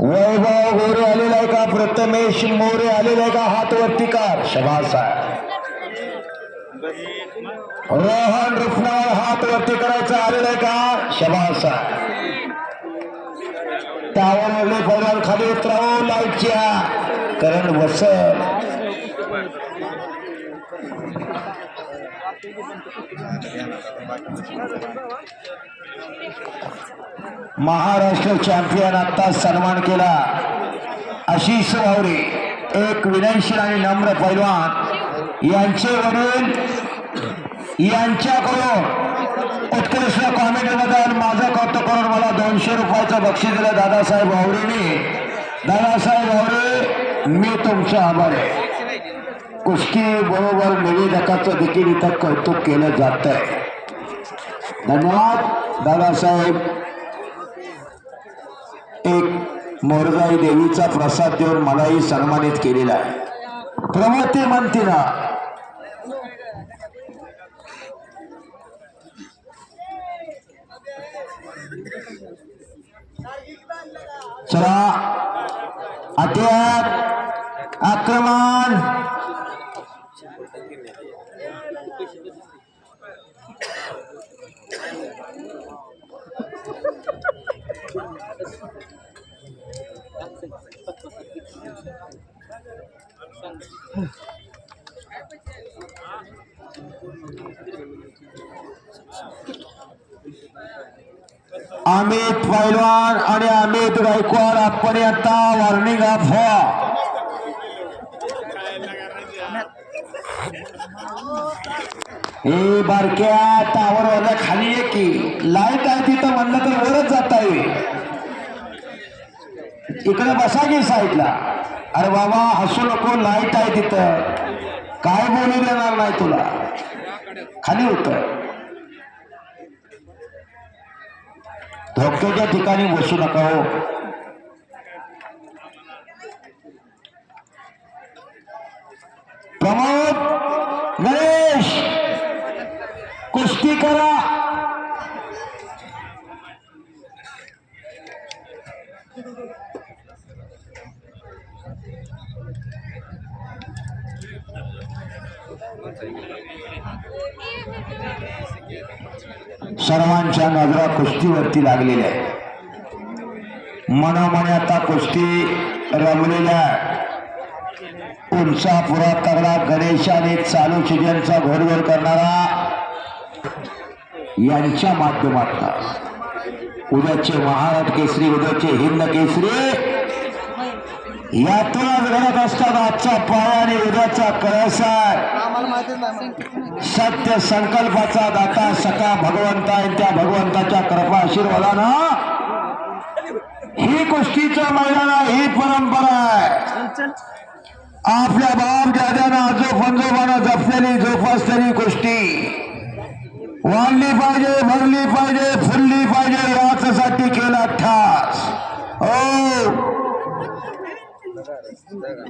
वैभव गोरे आलेला आहे का? प्रथमेश मोरे आलेला आहे का? हात वरती कर शबास रोहन रुफनावर हात वरती करायचा आलेला आहे का? शबास आहे टावर खाली उतरावं लाईटच्या. करण वसत. महाराष्ट्र चॅम्पियन आता सन्मान केला. आशिष भावरे एक विनयशील आणि नम्र पैलवान. यांचे वडील यांच्याकडून उत्कृष्ट कॉमेडी बद्दल माझं कौतुक करून मला दोनशे रुपयाचं बक्षीस दिलं दादासाहेब भावरेने दादासाहेब भावरे मी तुमचा आभार आहे. कुस्ती बरोबर निवेदकाचं देखील इथं कौतुक केलं जात आहे धन्यवाद दादासाहेब. एक मोरगाई देवीचा प्रसाद देऊन मलाही सन्मानित केलेला आहे. प्रवृत्ती म्हणते ना चला अत्यात आक्रमण. अमित पैलवान आणि अमित गायकवाड आपण आता वॉर्निंग ऑफ व्हा हे बारक्या टावर वाल्या खाली ये की. लाइट आहे तिथं म्हणलं तर वरच जाता येईल. इकडे बसा की साईडला अरे बाबा हसू नको लाइट आहे तिथं. काय बोलू देणार नाही तुला? खाली उतर. धोक्याच्या ठिकाणी बसू नका हो. प्रमोद गणेश कुस्ती करा. सर्वांच्या नजरा कुस्तीवरती लागलेल्या मनोमने आता कुस्ती रमलेल्या आहे. उंचापुरा तगडा गणेशाने चालू सीजनचा घोडघोड करणारा यांच्या माध्यमात उद्याचे महाराज केसरी उद्याचे हिंद केसरी. यातूनच घडत असतात आजचा पाया आणि उद्याचा कळस सत्य संकल्पाचा दाता सका भगवंता आहे त्या भगवंताच्या कृपा आशीर्वादानं ही कुस्तीचं मैदान आहे ही परंपरा आहे. आपल्या बाप दाद्यानं आजो पंजोबानं जपलेली जोपासलेली कुस्ती. वाढली पाहिजे भरली पाहिजे फुलली पाहिजे याच्यासाठी केला ठास. 在的，在的。